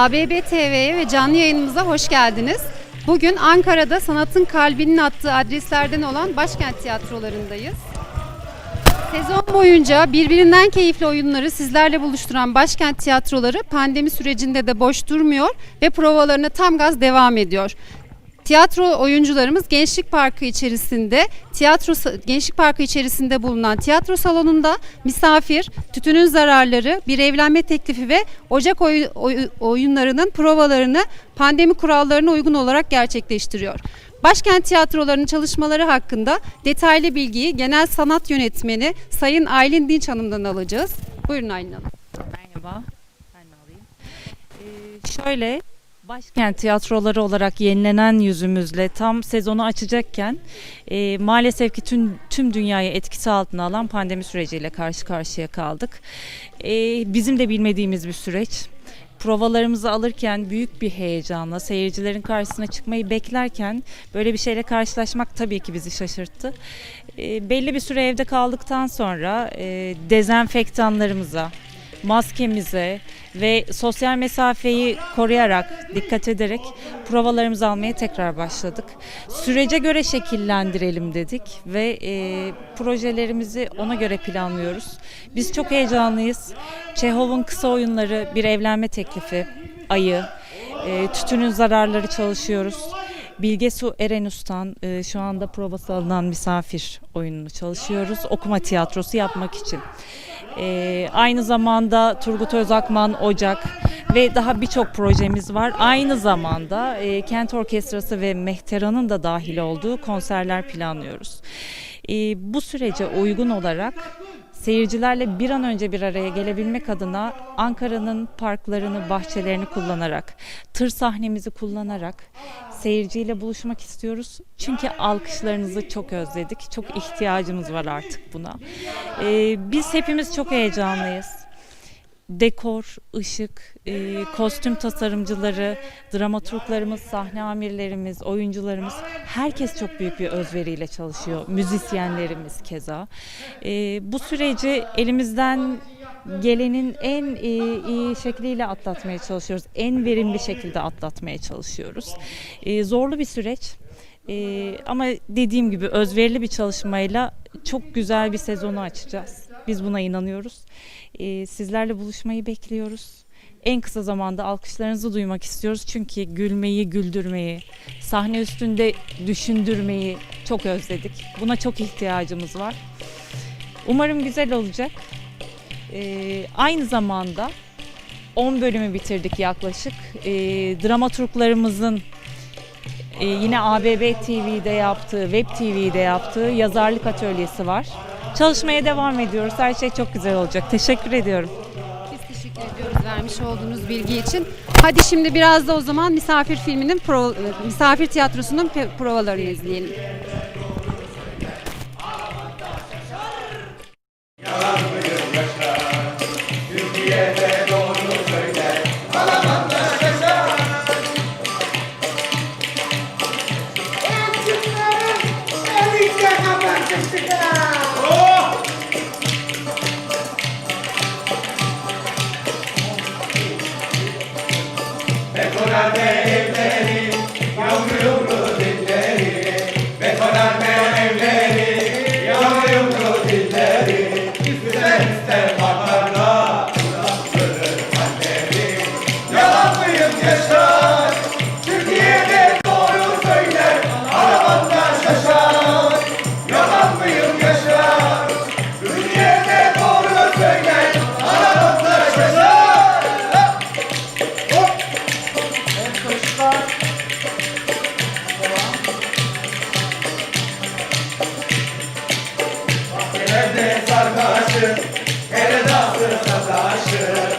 ABB TV'ye ve canlı yayınımıza hoş geldiniz. Bugün Ankara'da sanatın kalbinin attığı adreslerden olan Başkent Tiyatrolarındayız. Sezon boyunca birbirinden keyifli oyunları sizlerle buluşturan Başkent Tiyatroları pandemi sürecinde de boş durmuyor ve provalarına tam gaz devam ediyor. Tiyatro oyuncularımız Gençlik Parkı içerisinde tiyatro Gençlik Parkı içerisinde bulunan tiyatro salonunda misafir, tütünün zararları, bir evlenme teklifi ve Ocak oy- oy- oyunlarının provalarını pandemi kurallarına uygun olarak gerçekleştiriyor. Başkent tiyatrolarının çalışmaları hakkında detaylı bilgiyi Genel Sanat Yönetmeni Sayın Aylin Dinç Hanım'dan alacağız. Buyurun Aylin Hanım. Merhaba. Ben alayım. Ee, şöyle Başkent tiyatroları olarak yenilenen yüzümüzle tam sezonu açacakken e, maalesef ki tüm, tüm dünyayı etkisi altına alan pandemi süreciyle karşı karşıya kaldık. E, bizim de bilmediğimiz bir süreç. Provalarımızı alırken büyük bir heyecanla seyircilerin karşısına çıkmayı beklerken böyle bir şeyle karşılaşmak tabii ki bizi şaşırttı. E, belli bir süre evde kaldıktan sonra e, dezenfektanlarımıza, maskemize ve sosyal mesafeyi koruyarak, dikkat ederek provalarımızı almaya tekrar başladık. Sürece göre şekillendirelim dedik ve e, projelerimizi ona göre planlıyoruz. Biz çok heyecanlıyız. Çehov'un kısa oyunları, bir evlenme teklifi, ayı, e, tütünün zararları çalışıyoruz. Bilge Su Erenus'tan e, şu anda provası alınan misafir oyununu çalışıyoruz. Okuma tiyatrosu yapmak için. E, aynı zamanda Turgut Özakman Ocak ve daha birçok projemiz var. Aynı zamanda e, Kent Orkestrası ve Mehteran'ın da dahil olduğu konserler planlıyoruz. E, bu sürece uygun olarak seyircilerle bir an önce bir araya gelebilmek adına Ankara'nın parklarını, bahçelerini kullanarak, tır sahnemizi kullanarak seyirciyle buluşmak istiyoruz. Çünkü alkışlarınızı çok özledik. Çok ihtiyacımız var artık buna. Ee, biz hepimiz çok heyecanlıyız. Dekor, ışık, e, kostüm tasarımcıları, dramaturglarımız, sahne amirlerimiz, oyuncularımız herkes çok büyük bir özveriyle çalışıyor. Müzisyenlerimiz keza. E, bu süreci elimizden gelenin en iyi, iyi şekliyle atlatmaya çalışıyoruz. En verimli şekilde atlatmaya çalışıyoruz. E, zorlu bir süreç. Ee, ama dediğim gibi özverili bir çalışmayla çok güzel bir sezonu açacağız. Biz buna inanıyoruz. Ee, sizlerle buluşmayı bekliyoruz. En kısa zamanda alkışlarınızı duymak istiyoruz. Çünkü gülmeyi, güldürmeyi, sahne üstünde düşündürmeyi çok özledik. Buna çok ihtiyacımız var. Umarım güzel olacak. Ee, aynı zamanda 10 bölümü bitirdik yaklaşık. Ee, dramaturglarımızın ee, yine ABB TV'de yaptığı, Web TV'de yaptığı yazarlık atölyesi var. Çalışmaya devam ediyoruz. Her şey çok güzel olacak. Teşekkür ediyorum. Biz teşekkür ediyoruz vermiş olduğunuz bilgi için. Hadi şimdi biraz da o zaman Misafir filminin e, Misafir Tiyatrosu'nun provalarını izleyelim. Yalan mıyım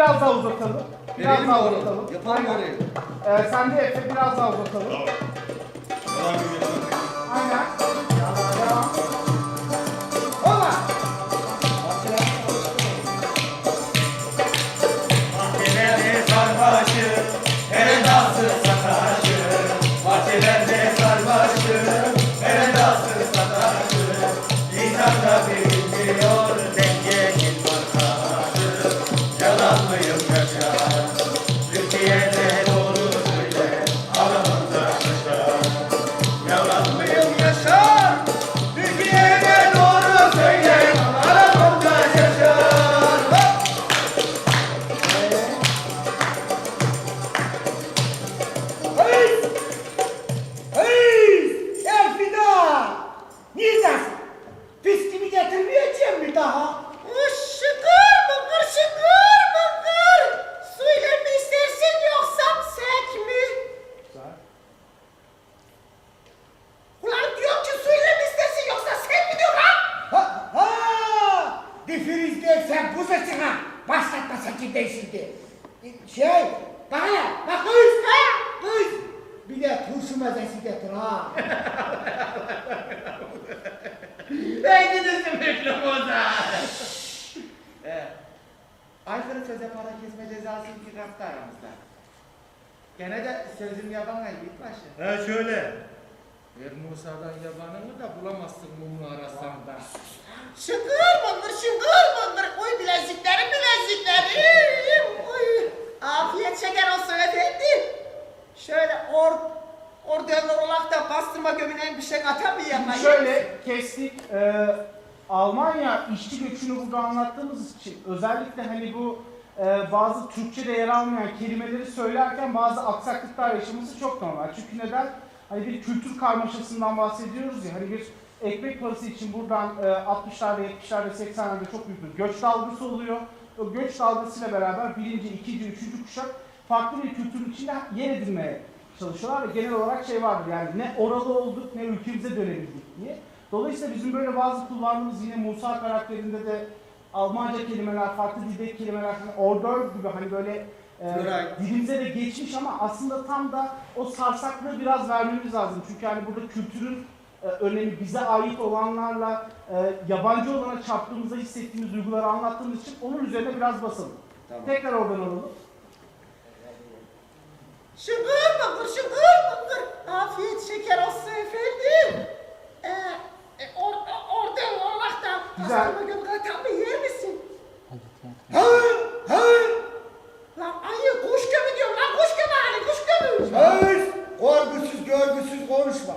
biraz daha uzatalım. Biraz Verelim mi daha orayı? uzatalım. Yapalım Aynen. orayı. Ee, sen de Efe biraz daha uzatalım. Aynen. Devam, Gene de sözüm yaban ay başı. Ha şöyle. Ver Musa'dan yabanını da bulamazsın mumu arasan da. Şıkır mıkır şıkır mıkır. Uy bileziklerim bileziklerim. Uy. Afiyet şeker olsun efendim. Şöyle or orada olarak da bastırma gömünen bir şey atamayayım. Şöyle kestik. Ee, Almanya işçi göçünü burada anlattığımız için özellikle hani bu e, bazı Türkçe'de yer almayan kelimeleri söylerken bazı aksaklıklar yaşaması çok normal. Çünkü neden? Hani bir kültür karmaşasından bahsediyoruz ya. Hani bir ekmek parası için buradan e, 60'larda, 70'lerde, 80'lerde çok büyük bir göç dalgası oluyor. O göç dalgasıyla beraber birinci, ikinci, üçüncü kuşak farklı bir kültürün içinde yer edinmeye çalışıyorlar ve genel olarak şey vardır yani ne oralı olduk ne ülkemize dönebildik diye. Dolayısıyla bizim böyle bazı kullandığımız yine Musa karakterinde de Almanca kelimeler, farklı dildeki kelimeler, ordör gibi hani böyle e, dilimize de geçmiş ama aslında tam da o sarsaklığı biraz vermemiz lazım. Çünkü hani burada kültürün e, önemi bize ait olanlarla e, yabancı olana çarptığımızda hissettiğimiz duyguları anlattığımız için onun üzerine biraz basalım. Tamam. Tekrar oradan alalım. Şıkır mıkır şıkır mıkır. Afiyet şeker olsun efendim. Ee, e, or, Güzel. pastırma göm katan bir yer misin? Ha! Ha! Lan ayı kuş gömü diyorum lan kuş gömü hani kuş gömü. Söz! Korgusuz görgüsüz konuşma.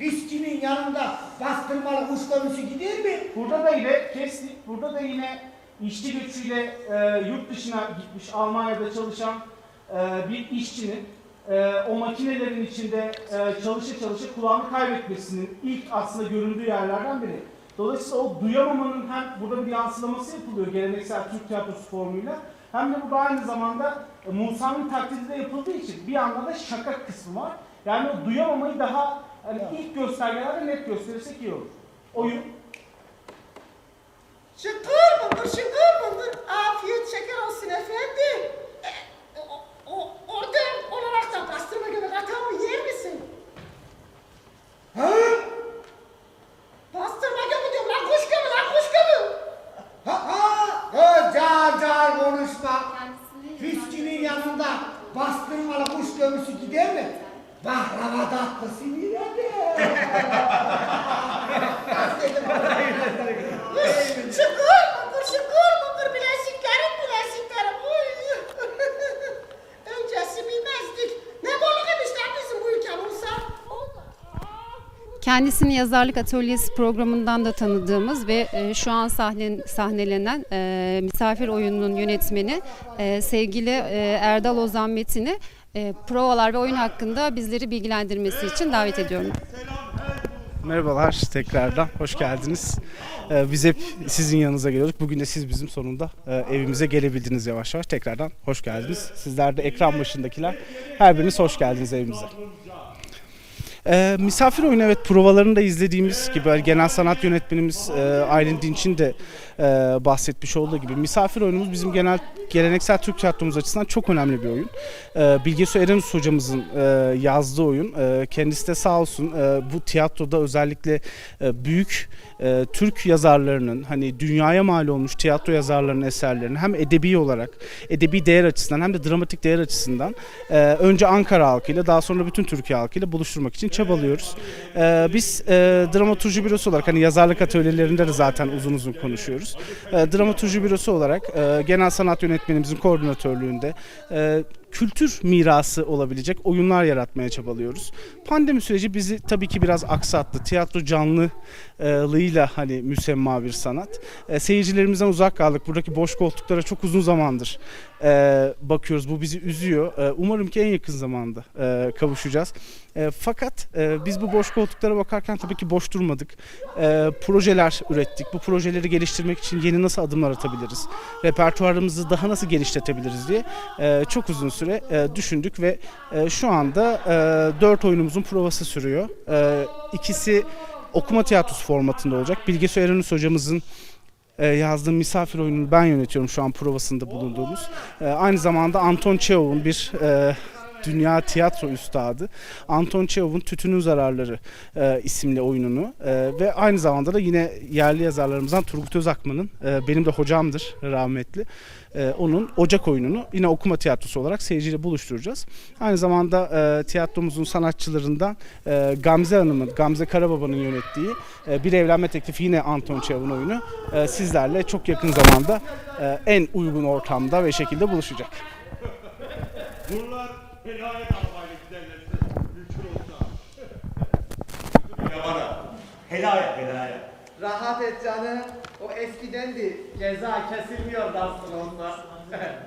Viskinin yanında bastırmalı kuş dönüşü gider mi? Burada da yine kestik. Burada da yine işçi göçüyle e, yurt dışına gitmiş Almanya'da çalışan e, bir işçinin e, o makinelerin içinde e, çalışa çalışa kulağını kaybetmesinin ilk aslında göründüğü yerlerden biri. Dolayısıyla o duyamamanın hem burada bir yansılaması yapılıyor geleneksel Türk tiyatrosu formuyla hem de burada aynı zamanda e, Musa'nın taklidi de yapıldığı için bir anda da şaka kısmı var. Yani o duyamamayı daha hani ilk göstergelerde net gösterirsek iyi olur. Oyun Şıkır mıkır şıkır mıkır. Afiyet şeker olsun efendim. E, o, o, orada olarak da pastırma gömü katan bir yer misin? Ha? Pastırma gömü diyorum lan kuş gömü lan kuş gömü. Ha ha! Ha, car car konuşma. Viskinin yanında bastırmalı kuş dönüşü gider mi? Baklava tatlısı yine Şıkır mıkır şıkır mıkır bileziklerim bileziklerim. Uy. Öncesi bilmezdik. Ne bolluk demişler bizim bu ülke Musa. Kendisini yazarlık atölyesi programından da tanıdığımız ve e, şu an sahne, sahnelenen e, misafir oyununun yönetmeni e, sevgili e, Erdal Ozan Metin'i e, provalar ve oyun hakkında bizleri bilgilendirmesi için davet ediyorum. Merhabalar tekrardan hoş geldiniz. Ee, biz hep sizin yanınıza geliyorduk. Bugün de siz bizim sonunda e, evimize gelebildiniz yavaş yavaş. Tekrardan hoş geldiniz. Sizler de ekran başındakiler her biriniz hoş geldiniz evimize. Ee, misafir oyunu evet provalarını da izlediğimiz gibi genel sanat yönetmenimiz e, Aylin Dinç'in de e, bahsetmiş olduğu gibi misafir oyunumuz bizim genel geleneksel Türk tiyatromuz açısından çok önemli bir oyun. E, Bilge Su Erenus hocamızın e, yazdığı oyun. E, kendisi de sağ olsun e, bu tiyatroda özellikle e, büyük e, Türk yazarlarının hani dünyaya mal olmuş tiyatro yazarlarının eserlerini hem edebi olarak edebi değer açısından hem de dramatik değer açısından e, önce Ankara halkıyla daha sonra bütün Türkiye halkıyla buluşturmak için çabalıyoruz. E, biz e, dramaturji bürosu olarak hani yazarlık atölyelerinde de zaten uzun uzun konuşuyoruz. E, dramaturji bürosu olarak e, genel sanat yönetmenimizin koordinatörlüğünde e, kültür mirası olabilecek oyunlar yaratmaya çabalıyoruz. Pandemi süreci bizi tabii ki biraz aksattı. Tiyatro canlılığıyla hani müsemma bir sanat. E, seyircilerimizden uzak kaldık. Buradaki boş koltuklara çok uzun zamandır e, bakıyoruz. Bu bizi üzüyor. E, umarım ki en yakın zamanda kavuşacağız. Fakat biz bu boş koltuklara bakarken tabii ki boş durmadık. Projeler ürettik. Bu projeleri geliştirmek için yeni nasıl adımlar atabiliriz? Repertuarımızı daha nasıl genişletebiliriz diye çok uzun süre e, düşündük ve e, şu anda e, dört oyunumuzun provası sürüyor. E, ikisi okuma tiyatrosu formatında olacak. Bilge Su Erenus hocamızın e, yazdığım misafir oyununu ben yönetiyorum şu an provasında bulunduğumuz. E, aynı zamanda Anton Çehov'un bir e, dünya tiyatro üstadı Anton Çehov'un Tütünün Zararları e, isimli oyununu e, ve aynı zamanda da yine yerli yazarlarımızdan Turgut Özakman'ın e, benim de hocamdır rahmetli e, onun Ocak oyununu yine okuma tiyatrosu olarak seyirciyle buluşturacağız. Aynı zamanda e, tiyatromuzun sanatçılarından e, Gamze Hanım'ın, Gamze Karababa'nın yönettiği e, Bir Evlenme Teklifi yine Anton Çehov'un oyunu e, sizlerle çok yakın zamanda e, en uygun ortamda ve şekilde buluşacak. Bunlar velayet arabayla giderlerse mümkün olsa. Yabana. Helaya, helaya. Rahat et canım. O eskidendi. Ceza kesilmiyor aslında olsa. Kaç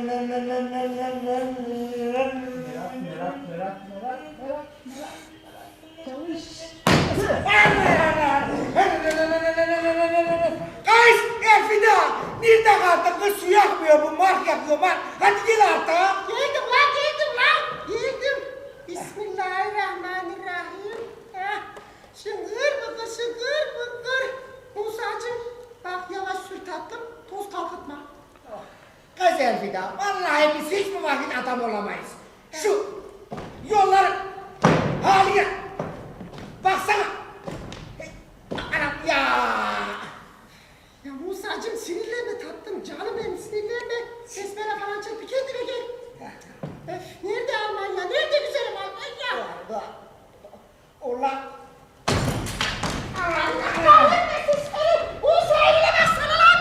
Ulan Allah kahretmesin seni. Lan.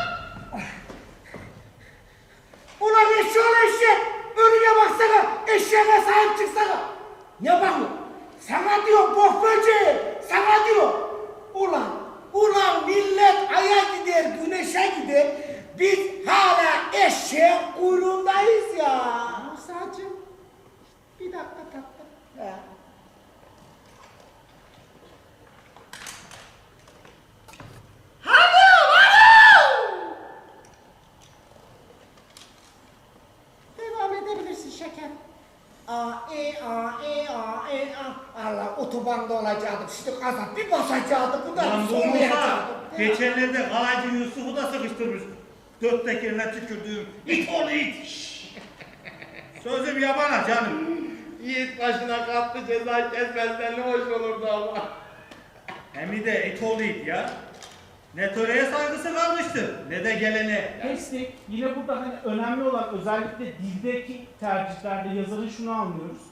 Ulan eşşoğlu eşek! Önüne baksana! Eşeğe sahip çıksana! Ne bakıyorsun? Sana diyor bok böceği! Sana diyor! Ulan! Ulan millet aya gider, güneşe gider. Biz hala eşeğin kuyruğundayız ya. Musacım bir dakika tatlım. Hadi hadi. Devam edebilirsin şeker. A, e, a, e, a, e, a. Allah otobanda olacaktım. Şimdi kazan bir basacaktım. Bundan Lan bu. Musa, geçenlerde Yusuf'u da sıkıştırmış. Dört tekerine tükürdüğüm it oğlu it. Sözüm yabana canım. Yiğit başına kalktı ceza kesmezsen ne hoş olurdu ama. Hem de it oğlu it ya. Ne töreye saygısı kalmıştı ne de gelene. Esnek yine burada hani önemli olan özellikle dildeki tercihlerde yazarın şunu anlıyoruz.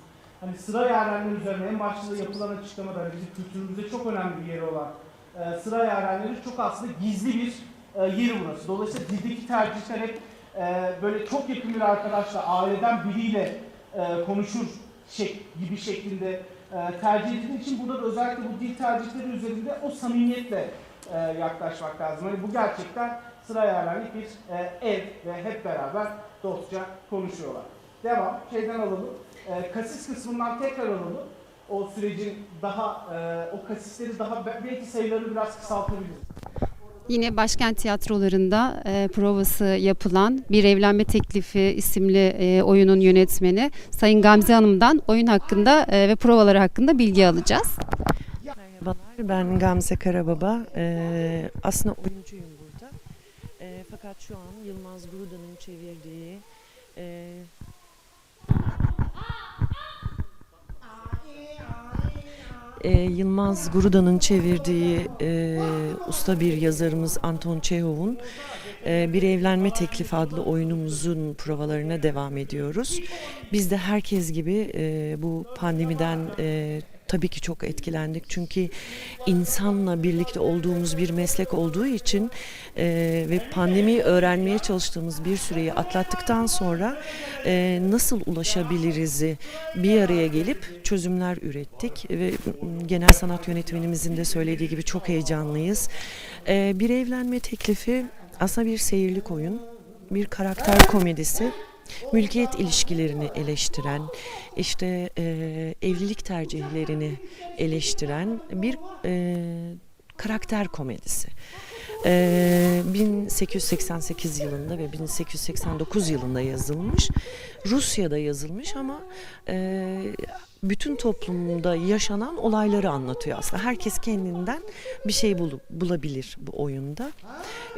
Hani sıra yerlerinin üzerine en başta da yapılan açıklamada hani bizim kültürümüzde çok önemli bir yeri olan e, sıra yarenleri çok aslında gizli bir e, yeri burası. Dolayısıyla dildeki tercihler hep e, böyle çok yakın bir arkadaşla, aileden biriyle e, konuşur şek gibi şeklinde e, tercih edildiği için burada da özellikle bu dil tercihleri üzerinde o samimiyetle e, yaklaşmak lazım. Hani bu gerçekten sıra yerlerlik bir e, ev ve hep beraber dostça konuşuyorlar. Devam. Şeyden alalım. E, kasis kısmından tekrar alalım. O sürecin daha, e, o kasisleri daha belki sayılarını biraz kısaltabiliriz. Yine Başkent Tiyatroları'nda e, provası yapılan Bir Evlenme Teklifi isimli e, oyunun yönetmeni Sayın Gamze Hanım'dan oyun hakkında e, ve provaları hakkında bilgi alacağız. Merhabalar, ben Gamze Karababa. Ee, aslında oyuncuyum burada. Ee, fakat şu an Yılmaz Guruda'nın çevirdiği e, e, Yılmaz Guruda'nın çevirdiği e, usta bir yazarımız Anton Çehov'un e, Bir Evlenme Teklifi adlı oyunumuzun provalarına devam ediyoruz. Biz de herkes gibi e, bu pandemiden e, tabii ki çok etkilendik. Çünkü insanla birlikte olduğumuz bir meslek olduğu için e, ve pandemiyi öğrenmeye çalıştığımız bir süreyi atlattıktan sonra e, nasıl ulaşabiliriz'i bir araya gelip çözümler ürettik ve genel sanat yönetmenimizin de söylediği gibi çok heyecanlıyız. E, bir evlenme teklifi aslında bir seyirlik oyun, bir karakter komedisi mülkiyet ilişkilerini eleştiren, işte e, evlilik tercihlerini eleştiren bir e, karakter komedisi. E, 1888 yılında ve 1889 yılında yazılmış. Rusya'da yazılmış ama e, bütün toplumda yaşanan olayları anlatıyor aslında. Herkes kendinden bir şey bulup, bulabilir bu oyunda.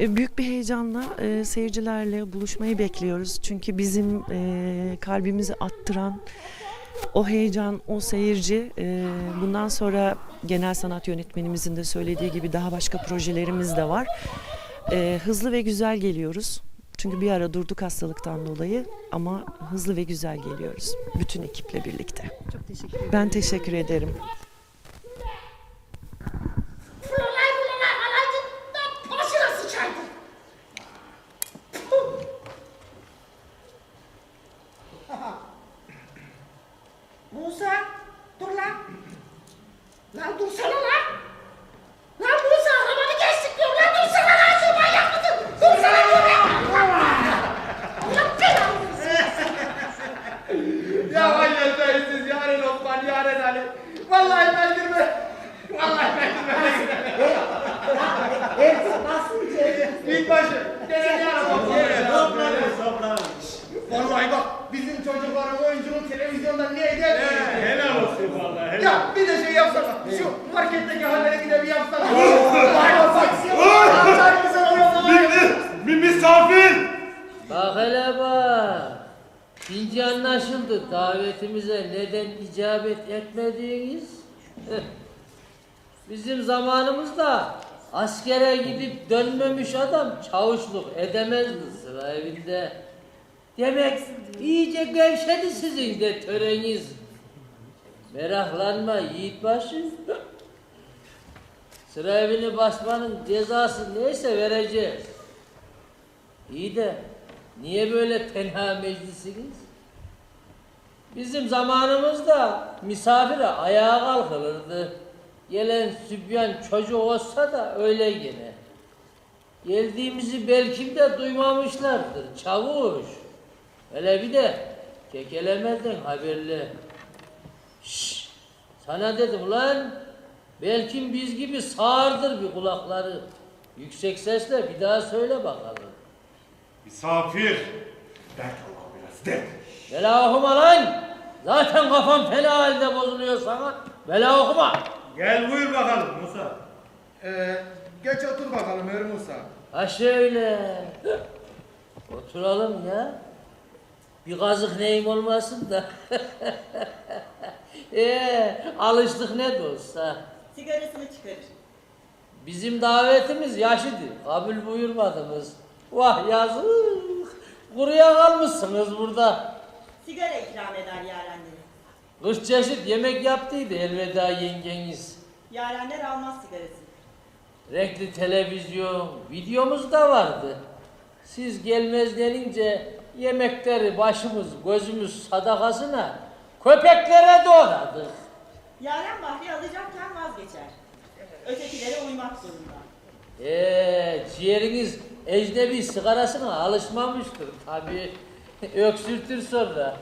E, büyük bir heyecanla e, seyircilerle buluşmayı bekliyoruz. Çünkü bizim e, kalbimizi attıran o heyecan, o seyirci e, bundan sonra genel sanat yönetmenimizin de söylediği gibi daha başka projelerimiz de var. E, hızlı ve güzel geliyoruz. Çünkü bir ara durduk hastalıktan dolayı ama hızlı ve güzel geliyoruz. Bütün ekiple birlikte. Çok teşekkür ederim. Ben teşekkür ederim. Fırlay fırlay alaydı da başına sıçaydı. Musa dur lan. Lan dursana lan. Lan Musa arabanı geçtik diyorum lan dursana lan şu manyak mısın? Dursana dur lan. Allah belanı versin. Ya hayır siz yarın Osman yarın Ali. Vallahi ben girmem. Vallahi ben girmem. Hepsi nasıl bir şey? Binbaşı. Gene ne yapalım? Toplanın, toplanın. Vallahi bak bizim çocukların oyuncunun televizyonda niye He, gelmiyor? Helal olsun vallahi. helal. Ya bir de şey yapsana. Şu marketteki halleri bir de bir yapsana. Bir misafir. Bak hele bak. İnce anlaşıldı davetimize neden icabet etmediğiniz. Bizim zamanımızda askere gidip dönmemiş adam çavuşluk edemezdi sıra evinde. Demek iyice gevşedi sizin de töreniz. Meraklanma yiğitbaşı. Sıra evini basmanın cezası neyse vereceğiz. İyi de niye böyle tenha meclisiniz? Bizim zamanımızda misafire ayağa kalkılırdı. Gelen sübyan çocuk olsa da öyle gene. Geldiğimizi belki de duymamışlardır çavuş. Hele bir de kekelemeden haberle. Şşş sana dedim lan. Belki biz gibi sağırdır bir kulakları. Yüksek sesle bir daha söyle bakalım. Misafir. Dert oku biraz dert. Bela okuma lan! Zaten kafam fena halde bozuluyor sana. Bela okuma. Gel buyur bakalım Musa. Ee, geç otur bakalım Ör Musa. Ha şöyle. Oturalım ya. Bir kazık neyim olmasın da. Ee, alıştık ne de olsa. Sigarasını çıkarır. Bizim davetimiz yaşıdı. Kabul buyurmadınız. Vah yazık. Kuruya kalmışsınız burada. Sigara ikram eder yarenleri. Kırk çeşit yemek yaptıydı elveda yengeniz. Yarenler almaz sigarası. renkli televizyon, videomuz da vardı. Siz gelmez denince yemekleri başımız gözümüz sadakasına köpeklere doğradık. Yaren Bahri alacakken vazgeçer. Ötekilere uymak zorunda. Eee ciğeriniz ecnebi sigarasına alışmamıştır tabii. Öksürtür sonra.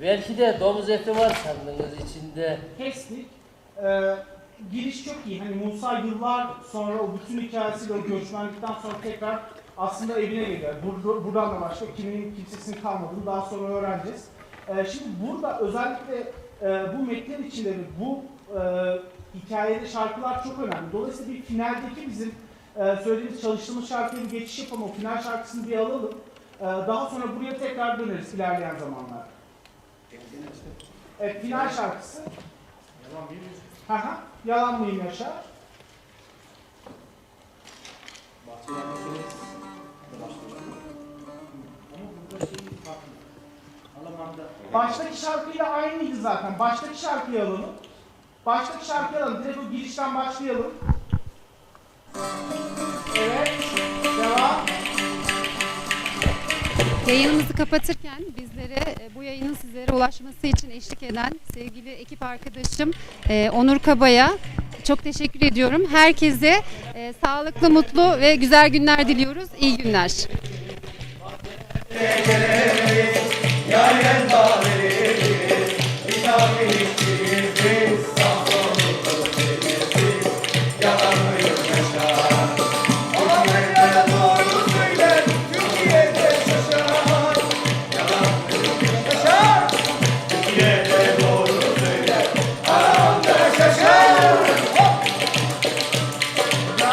Belki de domuz eti var sandınız içinde. Kestik. Ee, giriş çok iyi. Hani Musa yıllar sonra o bütün hikayesiyle o göçmenlikten sonra tekrar aslında evine geliyor. Bur- buradan da başka kimin kimsesinin kalmadığını daha sonra öğreneceğiz. Ee, şimdi burada özellikle e, bu metnin içinde bu e, hikayede şarkılar çok önemli. Dolayısıyla bir finaldeki bizim e, söylediğimiz çalıştığımız şarkıya bir geçiş yapalım. O final şarkısını bir alalım. Ee, daha sonra buraya tekrar döneriz ilerleyen zamanlarda. Evet, final şarkısı. Hı hı. Yalan mıyım Yaşar? Baştaki şarkıyla aynıydı zaten. Baştaki şarkıyı alalım. Baştaki şarkıyı alalım. Direkt o girişten başlayalım. Yayınımızı kapatırken bizlere e, bu yayının sizlere ulaşması için eşlik eden sevgili ekip arkadaşım e, Onur Kaba'ya çok teşekkür ediyorum. Herkese e, sağlıklı, mutlu ve güzel günler diliyoruz. İyi günler. Misafir